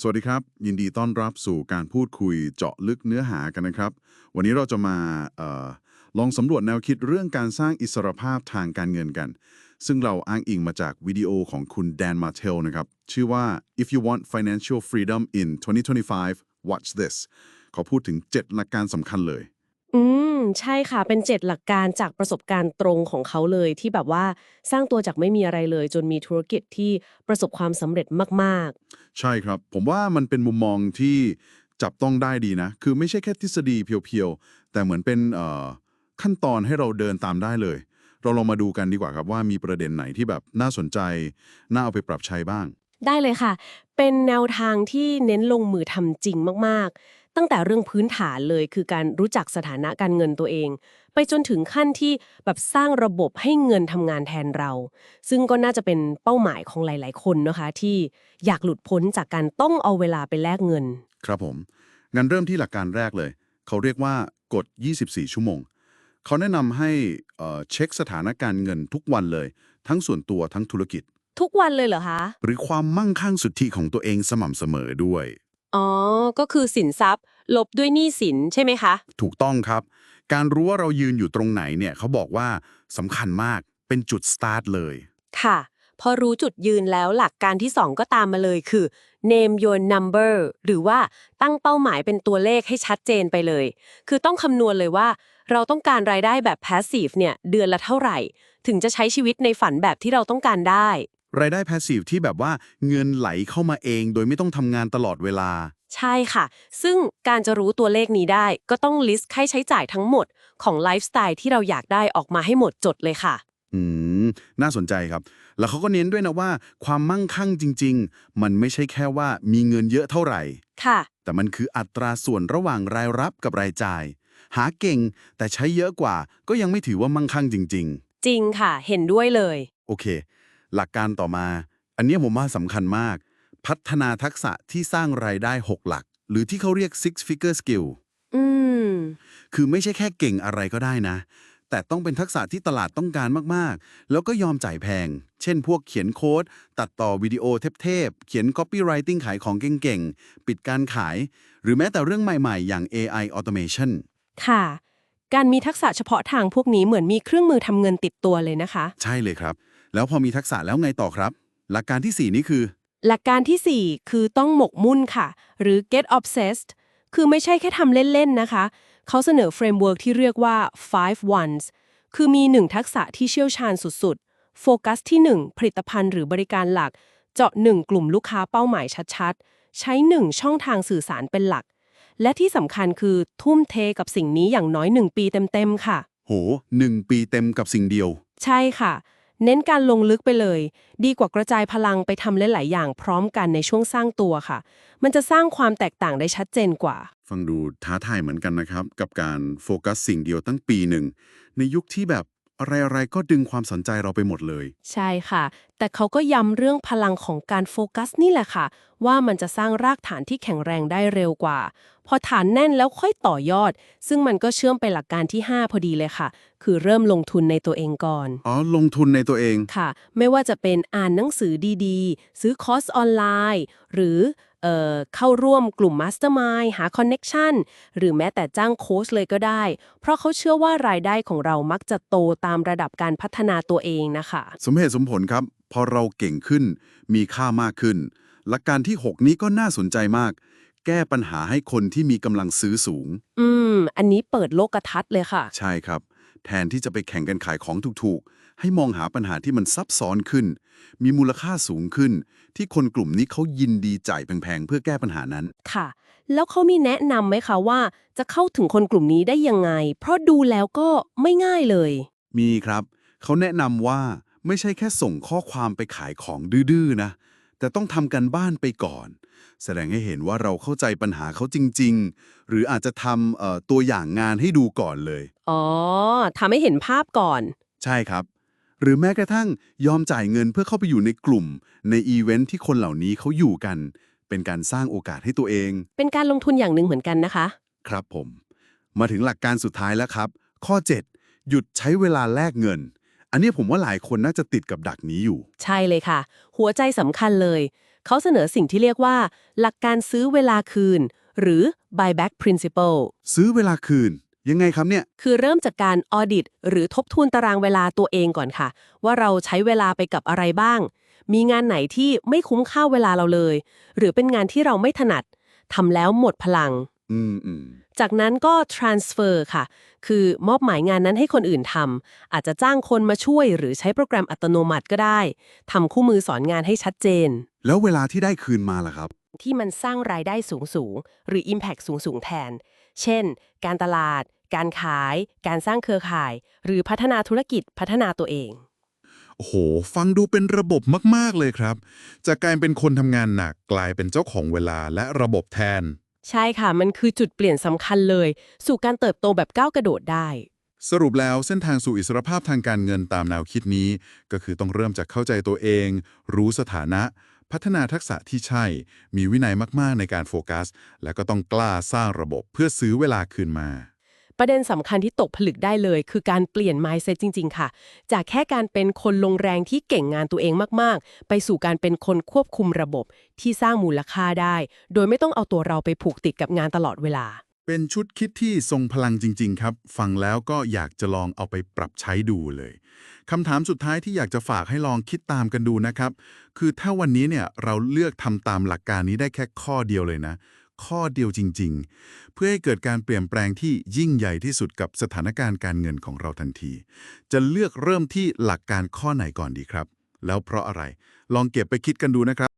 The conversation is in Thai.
สวัสดีครับ ยินดีต้อนรับสู่การพูดคุยเจาะลึกเนื้อหากันนะครับ วันนี้เราจะมาออลองสำรวจแนวคิดเรื่องการสร้างอิสรภาพทางการเงินกัน ซึ่งเราอ้างอิงมาจากวิดีโอของคุณแดนมาเทลนะครับ ชื่อว่า if you want financial freedom in 2025 watch this เขาพูดถึง 7 หลักการสำคัญเลย อืม ใช่ค่ะ เป็นเจ็ดหลักการจากประสบการณ์ตรงของเขาเลย ที่แบบว่าสร้างตัวจากไม่มีอะไรเลย จนมีธุรกิจที่ประสบความสำเร็จมาก ใช่ครับ ผมว่ามันเป็นมุมมองที่จับต้องได้ดีนะ คือไม่ใช่แค่ทฤษฎีเพียวๆ แต่เหมือนเป็นเอ่อขั้นตอนให้เราเดินตามได้เลย เราลองมาดูกันดีกว่าครับว่ามีประเด็นไหนที่แบบน่าสนใจ น่าเอาไปปรับใช้บ้าง ๆ ได้เลยค่ะ เป็นแนวทางที่เน้นลงมือทำจริงมากๆ ตั้งแต่เรื่องพื้นฐานเลยคือการรู้จักสถานะการเงินตัวเอง ไปจนถึงขั้นที่แบบสร้างระบบให้เงินทำงานแทนเรา ซึ่งก็น่าจะเป็นเป้าหมายของหลาย ๆ คนนะคะ ที่อยากหลุดพ้นจากการต้องเอาเวลาไปแลกเงิน ครับผมงั้นเริ่มที่หลักการแรกเลย เขาเรียกว่ากฎ 24 ชั่วโมง เขาแนะนำให้เอ่อเช็คสถานการณ์เงินทุกวันเลย ทั้งส่วนตัวทั้งธุรกิจ ทุกวันเลยเหรอคะ หรือความมั่งคั่งสุทธิของตัวเองสม่ำเสมอด้วย อ๋อ ก็คือสินทรัพย์ ลบด้วยหนี้สินใช่ไหมคะ ถูกต้องครับ การรู้ว่าเรายืนอยู่ตรงไหนเนี่ยเขาบอกว่าสำคัญมากเป็นจุดสตาร์ทเลย ค่ะ พอรู้จุดยืนแล้วหลักการที่ 2 ก็ตามมาเลยคือ name your number หรือว่าตั้งเป้าหมายเป็นตัวเลขให้ชัดเจนไปเลย คือต้องคำนวณเลยว่า เราต้องการรายได้แบบ passive เนี่ยเดือนละเท่าไหร่ ถึงจะใช้ชีวิตในฝันแบบที่เราต้องการได้ รายได้แพสซีฟที่แบบว่าเงินไหลเข้ามาเอง โดยไม่ต้องทำงานตลอดเวลา ใช่ค่ะ ซึ่งการจะรู้ตัวเลขนี้ได้ ก็ต้อง list ค่าใช้จ่ายทั้งหมดของไลฟ์สไตล์ที่เราอยากได้ออกมาให้หมดจดเลยค่ะ อืม น่าสนใจครับ แล้วเขาก็เน้นด้วยนะว่า ความมั่งคั่งจริง ๆ มันไม่ใช่แค่ว่ามีเงินเยอะเท่าไหร่ ค่ะ แต่มันคืออัตราส่วนระหว่างรายรับกับรายจ่าย หาเก่งแต่ใช้เยอะกว่า ก็ยังไม่ถือว่ามั่งคั่งจริงจริงค่ะ เห็นด้วยเลยๆโอเค หลักการต่อมา อันเนี้ยผมว่าสำคัญมาก พัฒนาทักษะที่สร้างรายได้ 6 หลัก หรือที่เขาเรียก six figure skill อืม คือไม่ใช่แค่เก่งอะไรก็ได้นะ แต่ต้องเป็นทักษะที่ตลาดต้องการมาก ๆ แล้วก็ยอมจ่ายแพง เช่นพวกเขียนโค้ด ตัดต่อวิดีโอเทพๆเขียน copywriting ขายของเก่งๆ ปิดการขาย หรือแม้แต่เรื่องใหม่ๆ อย่าง AI automation ค่ะ การมีทักษะเฉพาะทางพวกนี้เหมือนมีเครื่องมือทำเงินติดตัวเลยนะคะ ใช่เลยครับ แล้วพอมีทักษะแล้วไงต่อครับ หลักการที่ 4 นี่คือ หลักการที่ 4 คือต้องหมกมุ่นค่ะ หรือ get obsessed คือไม่ใช่แค่ทำเล่น ๆ นะคะ เขาเสนอเฟรมเวิร์กที่เรียกว่า five ones คือมี 1 ทักษะที่เชี่ยวชาญสุด ๆ โฟกัสที่ 1 ผลิตภัณฑ์หรือบริการหลัก เจาะ 1 กลุ่มลูกค้าเป้าหมายชัด ๆ ใช้ 1 ช่องทางสื่อสารเป็นหลัก และที่สำคัญคือทุ่มเทกับสิ่งนี้อย่างน้อย 1 ปีเต็ม ๆ ค่ะ โหหนึ่งปีเต็มกับสิ่งเดียว ใช่ค่ะ เน้นการลงลึกไปเลย ดีกว่ากระจายพลังไปทำหลายๆอย่างพร้อมกันในช่วงสร้างตัวค่ะ มันจะสร้างความแตกต่างได้ชัดเจนกว่า ฟังดูท้าทายเหมือนกันนะครับ กับการโฟกัสสิ่งเดียวตั้งปีหนึ่ง ในยุคที่แบบ อะไรๆก็ดึงความสนใจเราไปหมดเลย ใช่ค่ะ แต่เขาก็ย้ำเรื่องพลังของการโฟกัสนี่แหละค่ะ ว่ามันจะสร้างรากฐานที่แข็งแรงได้เร็วกว่า พอฐานแน่นแล้วค่อยต่อยอด ซึ่งมันก็เชื่อมไปหลักการที่ 5 พอดีเลยค่ะ คือเริ่มลงทุนในตัวเองก่อน อ๋อ ลงทุนในตัวเอง ค่ะ ไม่ว่าจะเป็นอ่านหนังสือดีๆ ซื้อคอร์สออนไลน์ หรือ เอ่อเข้าร่วมกลุ่มมาสเตอร์มายหาคอนเน็ชันหรือแม้แต่จ้างโค้ชเลยก็ได้ เพราะเขาเชื่อว่ารายได้ของเรามักจะโตตามระดับการพัฒนาตัวเองนะคะ สมเหตุสมผลครับ พอเราเก่งขึ้น มีค่ามากขึ้น หลักการที่ 6 นี้ก็น่าสนใจมาก แก้ปัญหาให้คนที่มีกำลังซื้อสูง อืม อันนี้เปิดโลกทัศน์เลยค่ะ ใช่ครับ แทนที่จะไปแข่งกันขายของถูกๆ ให้มองหาปัญหาที่มันซับซ้อนขึ้น มีมูลค่าสูงขึ้น ที่คนกลุ่มนี้เขายินดีจ่ายแพงๆ เพื่อแก้ปัญหานั้น ค่ะ แล้วเขามีแนะนำไหมคะว่า จะเข้าถึงคนกลุ่มนี้ได้ยังไง เพราะดูแล้วก็ไม่ง่ายเลย มีครับ เขาแนะนำว่าไม่ใช่แค่ส่งข้อความไปขายของดื้อๆนะ แต่ต้องทำกันบ้านไปก่อน แสดงให้เห็นว่าเราเข้าใจปัญหาเขาจริง ๆ หรืออาจจะทำเอ่อตัวอย่างงานให้ดูก่อนเลย อ๋อทำให้เห็นภาพก่อน ใช่ครับ หรือแม้กระทั่งยอมจ่ายเงินเพื่อเข้าไปอยู่ในกลุ่ม ในอีเวนท์ที่คนเหล่านี้เขาอยู่กัน เป็นการสร้างโอกาสให้ตัวเอง เป็นการลงทุนอย่างหนึ่งเหมือนกันนะคะ ครับผม มาถึงหลักการสุดท้ายแล้วครับ ข้อ 7 หยุดใช้เวลาแลกเงิน อันนี้ผมว่าหลายคนน่าจะติดกับดักนี้อยู่ ใช่เลยค่ะ หัวใจสำคัญเลย เขาเสนอสิ่งที่เรียกว่า หลักการซื้อเวลาคืน หรือ buyback principle ซื้อเวลาคืน ยังไงครับเนี่ย คือเริ่มจากการออดิตหรือทบทวนตารางเวลาตัวเองก่อนค่ะ ว่าเราใช้เวลาไปกับอะไรบ้าง มีงานไหนที่ไม่คุ้มค่าเวลาเราเลย หรือเป็นงานที่เราไม่ถนัดทำแล้วหมดพลัง อืมอืมจากนั้นก็ transfer ค่ะ คือมอบหมายงานนั้นให้คนอื่นทำอาจจะจ้างคนมาช่วย หรือใช้โปรแกรมอัตโนมัติก็ได้ทำคู่มือสอนงานให้ชัดเจน แล้วเวลาที่ได้คืนมาล่ะครับ ที่มันสร้างรายได้สูงสูงๆหรือ Impact สูงสูงๆแทน เช่น การตลาด การขาย การสร้างเครือข่าย หรือพัฒนาธุรกิจพัฒนาตัวเอง โอ้โห ฟังดูเป็นระบบมาก ๆ เลยครับ จากการเป็นคนทำงานหนักกลายเป็นเจ้าของเวลาและระบบแทน ใช่ค่ะ มันคือจุดเปลี่ยนสำคัญเลย สู่การเติบโตแบบก้าวกระโดดได้ สรุปแล้วเส้นทางสู่อิสรภาพทางการเงินตามแนวคิดนี้ ก็คือต้องเริ่มจากเข้าใจตัวเอง รู้สถานะ พัฒนาทักษะที่ใช่ มีวินัยมาก ๆ ในการโฟกัส และก็ต้องกล้าสร้างระบบเพื่อซื้อเวลาคืนมาประเด็นสำคัญที่ตกผลึกได้เลย คือการเปลี่ยน mindset จริง ๆ ค่ะ จากแค่การเป็นคนลงแรงที่เก่งงานตัวเองมาก ๆ ไปสู่การเป็นคนควบคุมระบบที่สร้างมูลค่าได้ โดยไม่ต้องเอาตัวเราไปผูกติดกับงานตลอดเวลา เป็นชุดคิดที่ทรงพลังจริง ๆ ครับ ฟังแล้วก็อยากจะลองเอาไปปรับใช้ดูเลยคำถามสุดท้ายที่อยากจะฝากให้ลองคิดตามกันดูนะครับ คือถ้าวันนี้เนี่ยเราเลือกทำตามหลักการนี้ได้แค่ข้อเดียวเลยนะ ข้อเดียวจริง ๆ เพื่อให้เกิดการเปลี่ยนแปลงที่ยิ่งใหญ่ที่สุดกับสถานการณ์การเงินของเราทันที จะเลือกเริ่มที่หลักการข้อไหนก่อนดีครับ แล้วเพราะอะไร ลองเก็บไปคิดกันดูนะครับ